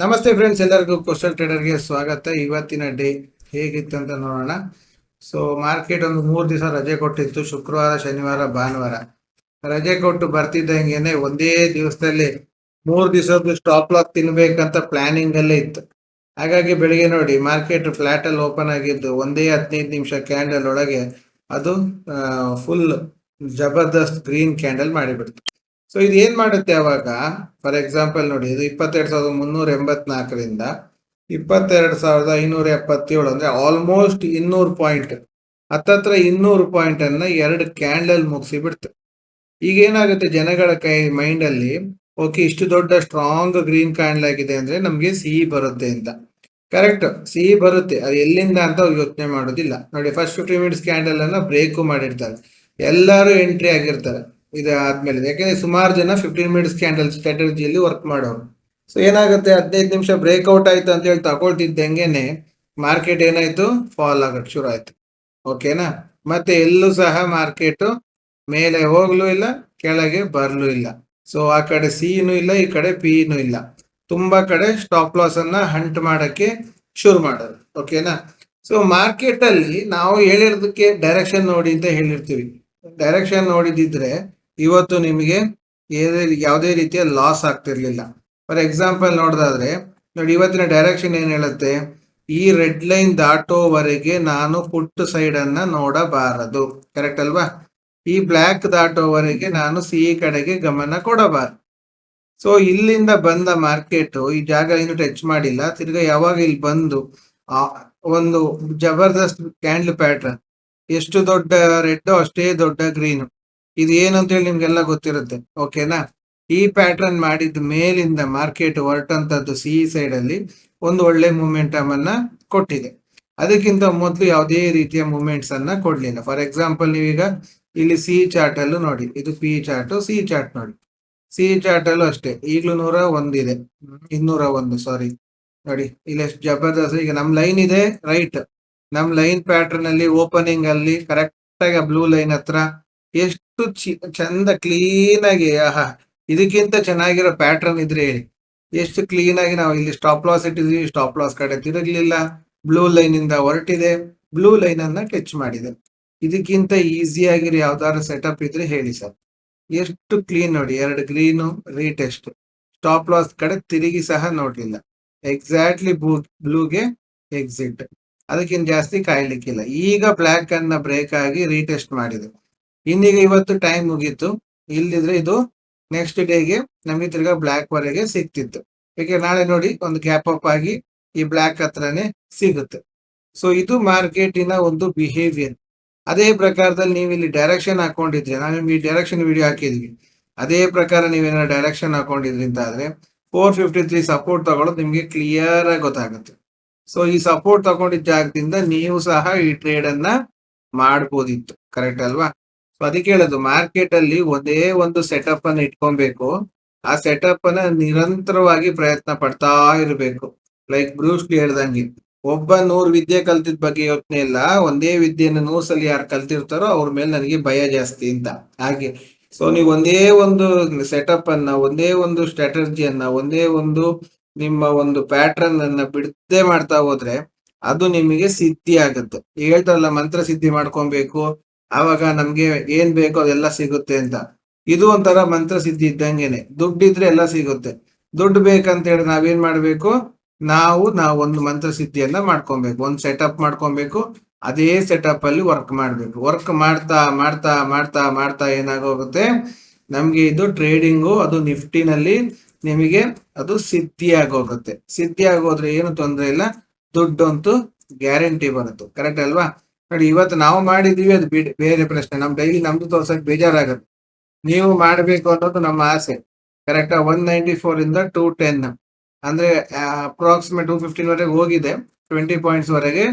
ನಮಸ್ತೆ ಫ್ರೆಂಡ್ಸ್ ಎಲ್ಲರಿಗೂ ಕೋಸ್ಟಲ್ ಟ್ರೇಡರ್ಗೆ ಸ್ವಾಗತ. ಇವತ್ತಿನ ಡೇ ಹೇಗಿತ್ತು ಅಂತ ನೋಡೋಣ. ಸೊ ಮಾರ್ಕೆಟ್ ಒಂದು ಮೂರು ದಿವಸ ರಜೆ ಕೊಟ್ಟಿತ್ತು. ಶುಕ್ರವಾರ, ಶನಿವಾರ, ಭಾನುವಾರ. ರಜೆ ಕೊಟ್ಟು ಬರ್ತಿದ್ದಂಗೆನೆ ಒಂದೇ ದಿವಸದಲ್ಲಿ ಮೂರು ದಿವಸದ್ದು ಸ್ಟಾಪ್ ಲಾಕ್ ತಿನ್ಬೇಕಂತ ಪ್ಲಾನಿಂಗ್ ಅಲ್ಲೇ ಇತ್ತು. ಹಾಗಾಗಿ ಬೆಳಿಗ್ಗೆ ನೋಡಿ ಮಾರ್ಕೆಟ್ ಫ್ಲಾಟ್ ಅಲ್ಲಿ ಓಪನ್ ಆಗಿದ್ದು ಒಂದೇ ಹದಿನೈದು ನಿಮಿಷ ಕ್ಯಾಂಡಲ್ ಒಳಗೆ ಅದು ಫುಲ್ ಜಬರ್ದಸ್ತ್ ಗ್ರೀನ್ ಕ್ಯಾಂಡಲ್ ಮಾಡಿಬಿಡ್ತು. ಸೊ ಇದು ಏನ್ ಮಾಡುತ್ತೆ ಅವಾಗ? ಫಾರ್ ಎಕ್ಸಾಂಪಲ್ ನೋಡಿ, ಇದು ಇಪ್ಪತ್ತೆರಡು ಸಾವಿರದ ಮುನ್ನೂರ ಎಂಬತ್ನಾಲ್ಕರಿಂದ ಇಪ್ಪತ್ತೆರಡು ಸಾವಿರದ ಐನೂರ ಎಪ್ಪತ್ತೇಳು ಅಂದ್ರೆ ಆಲ್ಮೋಸ್ಟ್ ಇನ್ನೂರು ಪಾಯಿಂಟ್ ಹತ್ತತ್ರ ಇನ್ನೂರು ಪಾಯಿಂಟ್ ಅನ್ನ ಎರಡು ಕ್ಯಾಂಡಲ್ ಮುಗಿಸಿ ಬಿಡ್ತು. ಈಗ ಏನಾಗುತ್ತೆ ಜನಗಳ ಕೈ ಮೈಂಡ್ ಅಲ್ಲಿ ಓಕೆ ಇಷ್ಟು ದೊಡ್ಡ ಸ್ಟ್ರಾಂಗ್ ಗ್ರೀನ್ ಕ್ಯಾಂಡಲ್ ಆಗಿದೆ ಅಂದ್ರೆ ನಮಗೆ ಸಿಹಿ ಬರುತ್ತೆ ಅಂತ. ಕರೆಕ್ಟ್ ಸಿಹಿ ಬರುತ್ತೆ. ಅದು ಎಲ್ಲಿಂದ ಅಂತ ಯೋಚನೆ ಮಾಡೋದಿಲ್ಲ. ನೋಡಿ ಫಸ್ಟ್ ಫಿಫ್ಟಿ ಮಿನಿಟ್ಸ್ ಕ್ಯಾಂಡಲ್ ಅನ್ನ ಬ್ರೇಕು ಮಾಡಿರ್ತಾರೆ ಎಲ್ಲರೂ ಎಂಟ್ರಿ ಆಗಿರ್ತಾರೆ. ಇದು ಯಾಕೆಂದ್ರೆ ಸುಮಾರು ಜನ ಫಿಫ್ಟೀನ್ ಮಿನಿಟ್ಸ್ ಕ್ಯಾಂಡಲ್ ಸ್ಟ್ರಾಟಜಿಯಲ್ಲಿ ವರ್ಕ್ ಮಾಡೋರು. ಸೊ ಏನಾಗುತ್ತೆ? ಹದಿನೈದು ನಿಮಿಷ ಬ್ರೇಕ್ಔಟ್ ಆಯ್ತು ಅಂತ ಹೇಳಿ ತಗೊಳ್ತಿದ್ದಂಗೆನೆ ಮಾರ್ಕೆಟ್ ಏನಾಯ್ತು? ಫಾಲ್ ಆಗಕ್ಕೆ ಶುರು ಆಯ್ತು. ಓಕೆನಾ ಮತ್ತೆ ಎಲ್ಲೂ ಸಹ ಮಾರ್ಕೆಟ್ ಮೇಲೆ ಹೋಗ್ಲೂ ಇಲ್ಲ, ಕೆಳಗೆ ಬರಲೂ ಇಲ್ಲ. ಸೊ ಆ ಕಡೆ ಸಿನೂ ಇಲ್ಲ, ಈ ಕಡೆ ಪಿನೂ ಇಲ್ಲ. ತುಂಬಾ ಕಡೆ ಸ್ಟಾಪ್ ಲಾಸ್ ಅನ್ನ ಹಂಟ್ ಮಾಡಕ್ಕೆ ಶುರು ಮಾಡೋದು ಓಕೆನಾ ಸೊ ಮಾರ್ಕೆಟ್ ಅಲ್ಲಿ ನಾವು ಹೇಳಿರೋದಕ್ಕೆ ಡೈರೆಕ್ಷನ್ ನೋಡಿ ಅಂತ ಹೇಳಿರ್ತೀವಿ. ಡೈರೆಕ್ಷನ್ ನೋಡಿದಿದ್ರೆ ಇವತ್ತು ನಿಮಗೆ ಏನೇ ಯಾವುದೇ ರೀತಿಯ ಲಾಸ್ ಆಗ್ತಿರ್ಲಿಲ್ಲ. ಫಾರ್ ಎಕ್ಸಾಂಪಲ್ ನೋಡೋದಾದ್ರೆ, ನೋಡಿ ಇವತ್ತಿನ ಡೈರೆಕ್ಷನ್ ಏನು ಹೇಳುತ್ತೆ? ಈ ರೆಡ್ ಲೈನ್ ದಾಟೋವರೆಗೆ ನಾನು ಪುಟ್ ಸೈಡ್ ಅನ್ನ ನೋಡಬಾರದು. ಕರೆಕ್ಟ್ ಅಲ್ವಾ? ಈ ಬ್ಲ್ಯಾಕ್ ದಾಟೋವರೆಗೆ ನಾನು ಸಿ ಕಡೆಗೆ ಗಮನ ಕೊಡಬಾರದು. ಸೊ ಇಲ್ಲಿಂದ ಬಂದ ಮಾರ್ಕೆಟ್ ಈ ಜಾಗ ಏನು ಟಚ್ ಮಾಡಿಲ್ಲ. ತಿರ್ಗಾ ಯಾವಾಗ ಇಲ್ಲಿ ಬಂದು, ಆ ಒಂದು ಜಬರ್ದಸ್ತ್ ಕ್ಯಾಂಡಲ್ ಪ್ಯಾಟ್ರನ್ ಎಷ್ಟು ದೊಡ್ಡ ರೆಡ್ ಅಷ್ಟೇ ದೊಡ್ಡ ಗ್ರೀನ್ ಇದು ಏನು ಅಂತ ಹೇಳಿ ನಿಮ್ಗೆಲ್ಲ ಗೊತ್ತಿರುತ್ತೆ ಓಕೆನಾ ಈ ಪ್ಯಾಟರ್ನ್ ಮಾಡಿದ ಮೇಲಿಂದ ಮಾರ್ಕೆಟ್ ಹೊರಟಂತದ್ದು ಸಿ ಸೈಡ್ ಅಲ್ಲಿ ಒಂದು ಒಳ್ಳೆ ಮೂಮೆಂಟಮ್ ಅನ್ನ ಕೊಟ್ಟಿದೆ. ಅದಕ್ಕಿಂತ ಮೊದಲು ಯಾವುದೇ ರೀತಿಯ ಮೂಮೆಂಟ್ಸ್ ಅನ್ನ ಕೊಡ್ಲಿಲ್ಲ. ಫಾರ್ ಎಕ್ಸಾಂಪಲ್ ನೀವೀಗ ಇಲ್ಲಿ ಸಿ ಚಾರ್ಟ್ ಅಲ್ಲೂ ನೋಡಿ, ಇದು ಪಿ ಚಾರ್ಟ್ ಸಿ ಚಾರ್ಟ್ ನೋಡಿ. ಸಿ ಚಾರ್ಟ್ ಅಲ್ಲೂ ಅಷ್ಟೇ, ಈಗಲೂ ನೂರ ಒಂದಿದೆ ಇನ್ನೂರ ಒಂದು ಸಾರಿ ನೋಡಿ, ಇಲ್ಲಿ ಎಷ್ಟು ಜಬರ್ದಸ್ತ್, ಈಗ ನಮ್ ಲೈನ್ ಇದೆ ರೈಟ್ ನಮ್ ಲೈನ್ ಪ್ಯಾಟರ್ನ್ ಅಲ್ಲಿ ಓಪನಿಂಗ್ ಅಲ್ಲಿ ಕರೆಕ್ಟ್ ಆಗಿ ಬ್ಲೂ ಲೈನ್ ಹತ್ರ ಎಷ್ಟು ಚಿ- ಚಂದ ಕ್ಲೀನ್ ಆಗಿ, ಆಹಾ, ಇದಕ್ಕಿಂತ ಚೆನ್ನಾಗಿರೋ ಪ್ಯಾಟರ್ನ್ ಇದ್ರೆ ಹೇಳಿ. ಎಷ್ಟು ಕ್ಲೀನ್ ಆಗಿ ನಾವು ಇಲ್ಲಿ ಸ್ಟಾಪ್ ಲಾಸ್ ಇಟ್ಟಿದ್ವಿ ಸ್ಟಾಪ್ ಲಾಸ್ ಕಡೆ ತಿರುಗಲಿಲ್ಲ. ಬ್ಲೂ ಲೈನ್ ಇಂದ ಹೊರಟಿದೆ. ಬ್ಲೂ ಲೈನ್ ಅನ್ನ ಟಚ್ ಮಾಡಿದೆ. ಇದಕ್ಕಿಂತ ಈಸಿ ಆಗಿರೋ ಯಾವ್ದಾದ್ರು ಸೆಟಪ್ ಇದ್ರೆ ಹೇಳಿ ಸರ್. ಎಷ್ಟು ಕ್ಲೀನ್ ನೋಡಿ, ಎರಡು ಗ್ರೀನು ರೀಟೆಸ್ಟ್ ಸ್ಟಾಪ್ ಲಾಸ್ ಕಡೆ ತಿರುಗಿ ಸಹ ನೋಡ್ಲಿಲ್ಲ. ಎಕ್ಸಾಕ್ಟ್ಲಿ ಬ್ಲೂ ಬ್ಲೂಗೆ ಎಕ್ಸಿಟ್ ಅದಕ್ಕಿಂತ ಜಾಸ್ತಿ ಕಾಯ್ಲಿಕ್ಕಿಲ್ಲ. ಈಗ ಬ್ಲ್ಯಾಕ್ ಅನ್ನ ಬ್ರೇಕ್ ಆಗಿ ರೀಟೆಸ್ಟ್ ಮಾಡಿದೆ. ಇನ್ನೀಗ ಇವತ್ತು ಟೈಮ್ ಮುಗೀತು. ಇಲ್ದಿದ್ರೆ ಇದು ನೆಕ್ಸ್ಟ್ ಡೇಗೆ ನಮಗೆ ತಿರ್ಗಾ ಬ್ಲ್ಯಾಕ್ ವರೆಗೆ ಸಿಕ್ತಿತ್ತು ಯಾಕೆ ನಾಳೆ ನೋಡಿ ಒಂದು ಗ್ಯಾಪ್ ಅಪ್ ಆಗಿ ಈ ಬ್ಲ್ಯಾಕ್ ಹತ್ರನೇ ಸಿಗುತ್ತೆ. ಸೊ ಇದು ಮಾರ್ಕೆಟಿನ ಒಂದು ಬಿಹೇವಿಯರ್ ಅದೇ ಪ್ರಕಾರದಲ್ಲಿ ನೀವು ಇಲ್ಲಿ ಡೈರೆಕ್ಷನ್ ಹಾಕೊಂಡಿದ್ರೆ, ನಾನು ನಿಮ್ಗೆ ಈ ಡೈರೆಕ್ಷನ್ ವಿಡಿಯೋ ಹಾಕಿದ್ವಿ ಅದೇ ಪ್ರಕಾರ ನೀವೇನಾದ್ರು ಡೈರೆಕ್ಷನ್ ಹಾಕೊಂಡಿದ್ರಿ ಅಂತ ಆದ್ರೆ ಫೋರ್ ಫಿಫ್ಟಿ ತ್ರೀ ಸಪೋರ್ಟ್ ತಗೊಳ್ಳೋದು ನಿಮ್ಗೆ ಕ್ಲಿಯರ್ ಆಗಿ ಗೊತ್ತಾಗುತ್ತೆ. ಸೊ ಈ ಸಪೋರ್ಟ್ ತಗೊಂಡಿದ್ದ ಜಾಗದಿಂದ ನೀವು ಸಹ ಈ ಟ್ರೇಡ್ ಅನ್ನ ಮಾಡ್ಬೋದಿತ್ತು. ಕರೆಕ್ಟ್ ಅಲ್ವಾ? ಸೊ ಅದಕ್ಕೆ ಹೇಳೋದು ಮಾರ್ಕೆಟ್ ಅಲ್ಲಿ ಒಂದೇ ಒಂದು ಸೆಟಪ್ ಅನ್ನ ಇಟ್ಕೊಬೇಕು. ಆ ಸೆಟಪ್ ಅನ್ನ ನಿರಂತರವಾಗಿ ಪ್ರಯತ್ನ ಪಡ್ತಾ ಇರಬೇಕು. ಲೈಕ್ ಬ್ರೂಸ್ಲಿ ಹೇಳ್ದಂಗೆ, ಒಬ್ಬ ನೂರ್ ವಿದ್ಯೆ ಕಲ್ತಿದ್ ಬಗ್ಗೆ ಯೋಚನೆ ಇಲ್ಲ. ಒಂದೇ ವಿದ್ಯೆಯನ್ನು ನೂರ್ ಸಲ ಯಾರು ಕಲ್ತಿರ್ತಾರೋ ಅವ್ರ ಮೇಲೆ ನನಗೆ ಭಯ ಜಾಸ್ತಿ ಅಂತ. ಹಾಗೆ. ಸೊ ನೀವು ಒಂದೇ ಒಂದು ಸೆಟಪ್ ಅನ್ನ, ಒಂದೇ ಒಂದು ಸ್ಟ್ರಾಟಜಿಯನ್ನ ಒಂದೇ ಒಂದು ನಿಮ್ಮ ಒಂದು ಪ್ಯಾಟರ್ನ್ ಅನ್ನ ಬಿಡದೆ ಮಾಡ್ತಾ ಹೋದ್ರೆ ಅದು ನಿಮಗೆ ಸಿದ್ಧಿ ಆಗುತ್ತೆ ಹೇಳ್ತಾರಲ್ಲ, ಮಂತ್ರ ಸಿದ್ಧಿ ಮಾಡ್ಕೊಬೇಕು. ಆವಾಗ ನಮ್ಗೆ ಏನ್ ಬೇಕೋ ಅದೆಲ್ಲ ಸಿಗುತ್ತೆ ಅಂತ. ಇದು ಒಂಥರ ಮಂತ್ರ ಸಿದ್ಧಿ ಇದ್ದಂಗೆನೆ. ದುಡ್ಡಿದ್ರೆ ಎಲ್ಲ ಸಿಗುತ್ತೆ. ದುಡ್ಡು ಬೇಕಂತ ಹೇಳಿ ನಾವೇನ್ ಮಾಡ್ಬೇಕು? ನಾವು ನಾವು ಒಂದು ಮಂತ್ರ ಸಿದ್ಧಿಯನ್ನ ಮಾಡ್ಕೊಬೇಕು. ಒಂದು ಸೆಟಪ್ ಮಾಡ್ಕೊಬೇಕು. ಅದೇ ಸೆಟಪ್ ಅಲ್ಲಿ ವರ್ಕ್ ಮಾಡ್ಬೇಕು. ವರ್ಕ್ ಮಾಡ್ತಾ ಮಾಡ್ತಾ ಮಾಡ್ತಾ ಮಾಡ್ತಾ ಏನಾಗೋಗುತ್ತೆ? ನಮ್ಗೆ ಇದು ಟ್ರೇಡಿಂಗು ಅದು ನಿಫ್ಟಿನಲ್ಲಿ ನಿಮಗೆ ಅದು ಸಿದ್ಧಿ ಆಗೋಗುತ್ತೆ ಸಿದ್ಧಿ ಆಗೋದ್ರೆ ಏನು ತೊಂದ್ರೆ ಇಲ್ಲ. ದುಡ್ಡು ಅಂತೂ ಗ್ಯಾರಂಟಿ ಬರುತ್ತೆ. ಕರೆಕ್ಟ್ ಅಲ್ವಾ? ನೋಡಿ, ಇವತ್ತು ನಾವು ಮಾಡಿದೀವಿ ಅದು ಬೇರೆ ಪ್ರಶ್ನೆ. ನಮ್ ಡೈಲಿ ನಮ್ದು ತೋರ್ಸಕ್ ಬೇಜಾರಾಗುತ್ತೆ ನೀವು ಮಾಡಬೇಕು ಅನ್ನೋದು ನಮ್ಮ ಆಸೆ. ಕರೆಕ್ಟ್ ಒನ್ ನೈಂಟಿ ಫೋರ್ ಇಂದ ಟೂ ಟೆನ್ ಅಂದ್ರೆ ಅಪ್ರಾಕ್ಸಿಮೇಟ್ ಟೂ ಫಿಫ್ಟೀನ್ ವರೆಗೆ ಹೋಗಿದೆ. ಟ್ವೆಂಟಿ ಪಾಯಿಂಟ್ಸ್ ವರೆಗೆ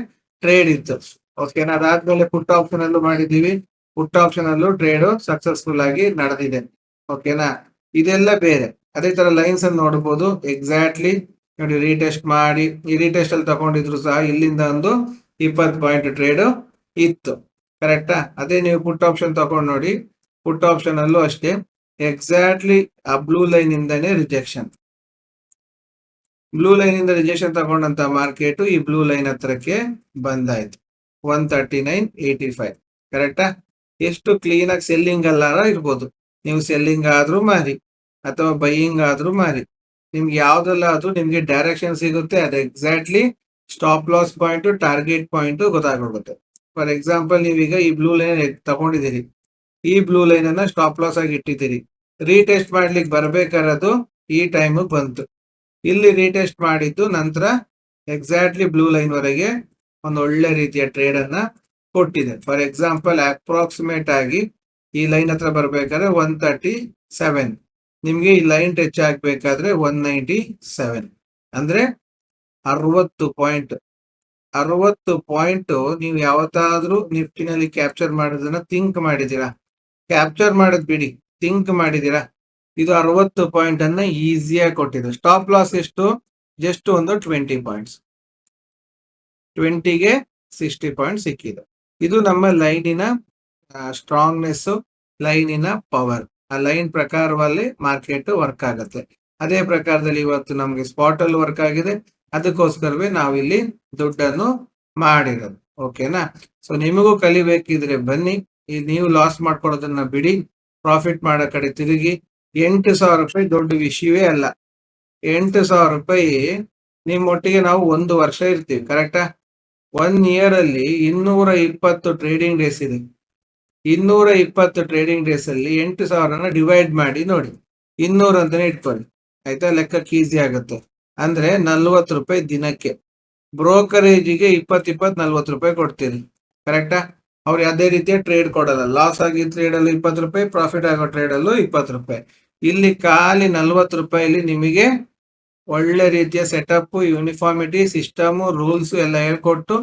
ಟ್ರೇಡ್ ಇತ್ತು. ಓಕೆನಾ ಅದಾದ್ಮೇಲೆ ಪುಟ್ ಆಪ್ಷನ್ ಅಲ್ಲೂ ಮಾಡಿದೀವಿ ಪುಟ್ ಆಪ್ಷನ್ ಅಲ್ಲೂ ಟ್ರೇಡ್ ಸಕ್ಸಸ್ಫುಲ್ ಆಗಿ ನಡೆದಿದೆ. ಓಕೆನಾ ಇದೆಲ್ಲ ಬೇರೆ. ಅದೇ ತರ ಲೈನ್ಸ್ ಅನ್ನು ನೋಡಬಹುದು ಎಕ್ಸಾಕ್ಟ್ಲಿ ನೋಡಿ ರೀಟೆಸ್ಟ್ ಮಾಡಿ, ಈ ರೀಟೆಸ್ಟ್ ಅಲ್ಲಿ ತಗೊಂಡಿದ್ರು ಸಹ ಇಲ್ಲಿಂದ ಒಂದು ಇಪ್ಪತ್ತು ಪಾಯಿಂಟ್ ಟ್ರೇಡು ಇತ್ತು. ಕರೆಕ್ಟಾ? ಅದೇ ನೀವು ಪುಟ್ ಆಪ್ಷನ್ ತಗೊಂಡು ನೋಡಿ. ಪುಟ್ ಆಪ್ಷನ್ ಅಲ್ಲೂ ಅಷ್ಟೇ. ಎಕ್ಸಾಕ್ಟ್ಲಿ ಆ ಬ್ಲೂ ಲೈನ್ ಇಂದಾನೆ ರಿಜೆಕ್ಷನ್. ಬ್ಲೂ ಲೈನ್ ಇಂದ ರಿಜೆಕ್ಷನ್ ತಗೊಂಡಂತ ಮಾರ್ಕೆಟ್ ಈ ಬ್ಲೂ ಲೈನ್ ಹತ್ರಕ್ಕೆ ಬಂದಾಯ್ತು. One thirty nine eighty five. ಕರೆಕ್ಟಾ? ಎಷ್ಟು ಕ್ಲೀನ್ ಆಗಿ ಸೆಲ್ಲಿಂಗ್ ಅಲ್ಲಾರ ಇರ್ಬೋದು. ನೀವು ಸೆಲ್ಲಿಂಗ್ ಆದ್ರೂ ಮಾರಿ, ಅಥವಾ ಬೈಯಿಂಗ್ ಆದ್ರೂ ಮಾರಿ. ನಿಮ್ಗೆ ಯಾವ್ದೆಲ್ಲ ಆದ್ರೂ ನಿಮ್ಗೆ ಡೈರೆಕ್ಷನ್ ಸಿಗುತ್ತೆ. ಅದು exactly stop loss point target point ಗೊತ್ತಾಗೋಗುತ್ತೆ for example ನೀವೀಗ ಈ ಬ್ಲೂ ಲೈನ್ ತಗೊಂಡಿದ್ದೀರಿ. ಈ ಬ್ಲೂ ಲೈನ್ ಅನ್ನ ಸ್ಟಾಪ್ ಲಾಸ್ ಆಗಿ ಇಟ್ಟಿದ್ದೀರಿ. ರೀಟೆಸ್ಟ್ ಮಾಡ್ಲಿಕ್ಕೆ ಬರ್ಬೇಕಾರದು ಈ ಟೈಮ್ ಬಂತು. ಇಲ್ಲಿ ರೀಟೆಸ್ಟ್ ಮಾಡಿದ್ದು ನಂತರ ಎಕ್ಸಾಕ್ಟ್ಲಿ ಬ್ಲೂ ಲೈನ್ ವರೆಗೆ ಒಂದು ಒಳ್ಳೆ ರೀತಿಯ ಟ್ರೇಡ್ ಅನ್ನ ಕೊಟ್ಟಿದೆ. ಫಾರ್ ಎಕ್ಸಾಂಪಲ್ ಅಪ್ರಾಕ್ಸಿಮೇಟ್ ಆಗಿ ಈ ಲೈನ್ ಹತ್ರ ಬರ್ಬೇಕಾದ್ರೆ ಒನ್ ತರ್ಟಿ ಸೆವೆನ್ ನಿಮ್ಗೆ ಈ ಲೈನ್ ಟಚ್ ಆಗ್ಬೇಕಾದ್ರೆ ಒನ್ ನೈಂಟಿ ಸೆವೆನ್ ಅಂದ್ರೆ ಅರವತ್ತು ಪಾಯಿಂಟ್ ಅರವತ್ತು ಪಾಯಿಂಟ್ ನೀವು ಯಾವತ್ತಾದ್ರೂ ನಿಫ್ಟಿನಲ್ಲಿ ಕ್ಯಾಪ್ಚರ್ ಮಾಡೋದನ್ನ ಥಿಂಕ್ ಮಾಡಿದ್ದೀರಾ? ಕ್ಯಾಪ್ಚರ್ ಮಾಡೋದ್ ಬಿಡಿ ಥಿಂಕ್ ಮಾಡಿದ್ದೀರಾ? ಇದು ಅರವತ್ತು ಪಾಯಿಂಟ್ ಅನ್ನ ಈಸಿಯಾಗಿ ಕೊಟ್ಟಿದೆ ಸ್ಟಾಪ್ ಲಾಸ್ ಎಷ್ಟು? ಜಸ್ಟ್ ಒಂದು ಟ್ವೆಂಟಿ ಪಾಯಿಂಟ್ಸ್ ಟ್ವೆಂಟಿಗೆ ಸಿಕ್ಸ್ಟಿ ಪಾಯಿಂಟ್ ಸಿಕ್ಕಿದೆ ಇದು ನಮ್ಮ ಲೈನಿನ ಸ್ಟ್ರಾಂಗ್ನೆಸ್ ಲೈನಿನ ಪವರ್ ಆ ಲೈನ್ ಪ್ರಕಾರದಲ್ಲಿ ಮಾರ್ಕೆಟ್ ವರ್ಕ್ ಆಗುತ್ತೆ. ಅದೇ ಪ್ರಕಾರದಲ್ಲಿ ಇವತ್ತು ನಮ್ಗೆ ಸ್ಪಾಟ್ ಅಲ್ಲಿ ವರ್ಕ್ ಆಗಿದೆ. ಅದಕ್ಕೋಸ್ಕರವೇ ನಾವಿಲ್ಲಿ ದುಡ್ಡನ್ನು ಮಾಡಿರೋದು. ಓಕೆನಾ? ಸೊ ನಿಮಗೂ ಕಲಿಬೇಕಿದ್ರೆ ಬನ್ನಿ. ಈ ನೀವು ಲಾಸ್ ಮಾಡ್ಕೊಳೋದನ್ನ ಬಿಡಿ. ಪ್ರಾಫಿಟ್ ಮಾಡೋ ಕಡೆ ತಿರುಗಿ. ಎಂಟು ಸಾವಿರ ರೂಪಾಯಿ ದೊಡ್ಡ ವಿಷಯವೇ ಅಲ್ಲ. ಎಂಟು ಸಾವಿರ ರೂಪಾಯಿ ನಿಮ್ಮೊಟ್ಟಿಗೆ ನಾವು ಒಂದು ವರ್ಷ ಇರ್ತೀವಿ, ಕರೆಕ್ಟಾ? ಒನ್ ಇಯರ್ ಅಲ್ಲಿ ಇನ್ನೂರ ಇಪ್ಪತ್ತು ಟ್ರೇಡಿಂಗ್ ಡೇಸ್ ಇದೆ. ಇನ್ನೂರ ಇಪ್ಪತ್ತು ಟ್ರೇಡಿಂಗ್ ಡೇಸ್ ಅಲ್ಲಿ ಎಂಟು ಸಾವಿರನ ಡಿವೈಡ್ ಮಾಡಿ ನೋಡಿ. ಇನ್ನೂರು ಅಂತಾನೆ ಇಟ್ಕೊಳ್ಳಿ. ಆಯ್ತಾ? ಲೆಕ್ಕಕ್ಕೆ ಈಸಿ ಆಗುತ್ತೆ. ಅಂದ್ರೆ ನಲ್ವತ್ತು ರೂಪಾಯಿ ದಿನಕ್ಕೆ. ಬ್ರೋಕರೇಜಿಗೆ ಇಪ್ಪತ್ ಇಪ್ಪತ್ ನಲ್ವತ್ತು ರೂಪಾಯಿ ಕೊಡ್ತೀರಿ. ಕರೆಕ್ಟಾ ಅವ್ರು ಯಾವ್ದೇ ರೀತಿಯ ಟ್ರೇಡ್ ಕೊಡಲ್ಲ. ಲಾಸ್ ಆಗಿ ಟ್ರೇಡ್ ಅಲ್ಲಿ ಇಪ್ಪತ್ತು ರೂಪಾಯಿ ಪ್ರಾಫಿಟ್ ಆಗೋ ಟ್ರೇಡ್ ಅಲ್ಲೂ ಇಪ್ಪತ್ತು ರೂಪಾಯಿ. ಇಲ್ಲಿ ಖಾಲಿ ನಲ್ವತ್ತು ರೂಪಾಯಿಲಿ ನಿಮಗೆ ಒಳ್ಳೆ ರೀತಿಯ ಸೆಟಪ್ ಯೂನಿಫಾರ್ಮಿಟಿ ಸಿಸ್ಟಮ್ ರೂಲ್ಸ್ ಎಲ್ಲ ಹೇಳ್ಕೊಟ್ಟು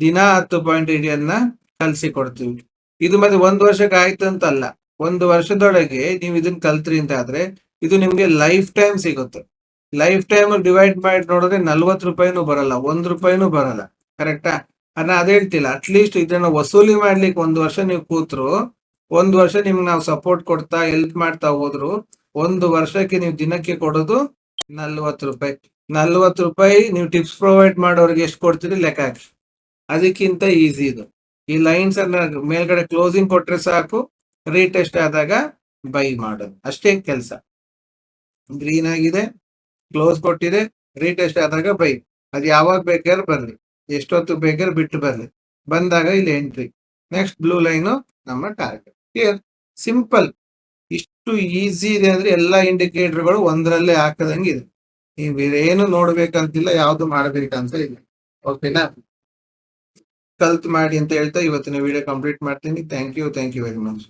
ದಿನ ಹತ್ತು ಪಾಯಿಂಟ್ ಇಡಿಯನ್ನ ಕಲ್ಸಿ ಕೊಡ್ತೀವಿ. ಇದು ಮತ್ತೆ ಒಂದ್ ವರ್ಷಕ್ಕೆ ಆಯ್ತು ಅಂತಲ್ಲ. ಒಂದು ವರ್ಷದೊಳಗೆ ನೀವು ಇದನ್ನ ಕಲ್ತ್ರಿ ಅಂತ ಆದ್ರೆ ಇದು ನಿಮ್ಗೆ ಲೈಫ್ ಟೈಮ್ ಸಿಗುತ್ತೆ. ಲೈಫ್ ಟೈಮ್ ಡಿವೈಡ್ ಮಾಡಿ ನೋಡಿದ್ರೆ ನಲ್ವತ್ತು ರೂಪಾಯಿನೂ ಬರಲ್ಲ, ಒಂದ್ ರೂಪಾಯಿನೂ ಬರಲ್ಲ ಕರೆಕ್ಟಾ ಅನ್ನ ಅದ ಹೇಳ್ತಿಲ್ಲ ಅಟ್ಲೀಸ್ಟ್ ಇದನ್ನ ವಸೂಲಿ ಮಾಡ್ಲಿಕ್ಕೆ ಒಂದು ವರ್ಷ ನೀವು ಕೂತ್ರು, ಒಂದು ವರ್ಷ ನಿಮ್ಗೆ ನಾವು ಸಪೋರ್ಟ್ ಕೊಡ್ತಾ ಹೆಲ್ಪ್ ಮಾಡ್ತಾ ಹೋದ್ರು, ಒಂದು ವರ್ಷಕ್ಕೆ ನೀವು ದಿನಕ್ಕೆ ಕೊಡೋದು ನಲ್ವತ್ತು ರೂಪಾಯಿ. ನಲ್ವತ್ತು ರೂಪಾಯಿ ನೀವು ಟಿಪ್ಸ್ ಪ್ರೊವೈಡ್ ಮಾಡೋರಿಗೆ ಎಷ್ಟು ಕೊಡ್ತೀರಿ? ಲೆಕ್ಕ ಹಾಕಿ ಅದಕ್ಕಿಂತ ಈಸಿ ಇದು. ಈ ಲೈನ್ಸ್ ಅನ್ನ ಮೇಲ್ಗಡೆ ಕ್ಲೋಸಿಂಗ್ ಕೊಟ್ರೆ ಸಾಕು ರೀಟೆಸ್ಟ್ ಆದಾಗ ಬೈ ಮಾಡೋದು. ಅಷ್ಟೇ ಕೆಲಸ. ಗ್ರೀನ್ ಆಗಿದೆ. ಕ್ಲೋಸ್ ಕೊಟ್ಟಿದೆ ರೀಟೆಸ್ಟ್ ಆದಾಗ ಬೈ. ಅದು ಯಾವಾಗ ಬೇಕಾದ್ರೆ ಬರ್ಲಿ. ಎಷ್ಟೊತ್ತು ಬೇಕಾದ್ರೆ ಬಿಟ್ಟು ಬರಲಿ. ಬಂದಾಗ ಇಲ್ಲಿ ಎಂಟ್ರಿ ನೆಕ್ಸ್ಟ್ ಬ್ಲೂ ಲೈನು ನಮ್ಮ ಟಾರ್ಗೆಟ್ ಕ್ಲಿಯರ್ ಸಿಂಪಲ್ ಇಷ್ಟು ಈಸಿ ಇದೆ ಅಂದ್ರೆ ಎಲ್ಲಾ ಇಂಡಿಕೇಟರ್ಗಳು ಒಂದರಲ್ಲೇ ಹಾಕದಂಗೆ ಇದೆ. ನೀವು ಏನು ನೋಡ್ಬೇಕಂತಿಲ್ಲ, ಯಾವ್ದು ಮಾಡ್ಬೇಕಂತ ಇಲ್ಲ. ಓಕೆನಾ ಕಲ್ತ್ ಮಾಡಿ ಅಂತ ಹೇಳ್ತಾ ಇವತ್ತಿನ ವಿಡಿಯೋ ಕಂಪ್ಲೀಟ್ ಮಾಡ್ತೀನಿ. Thank you thank you very much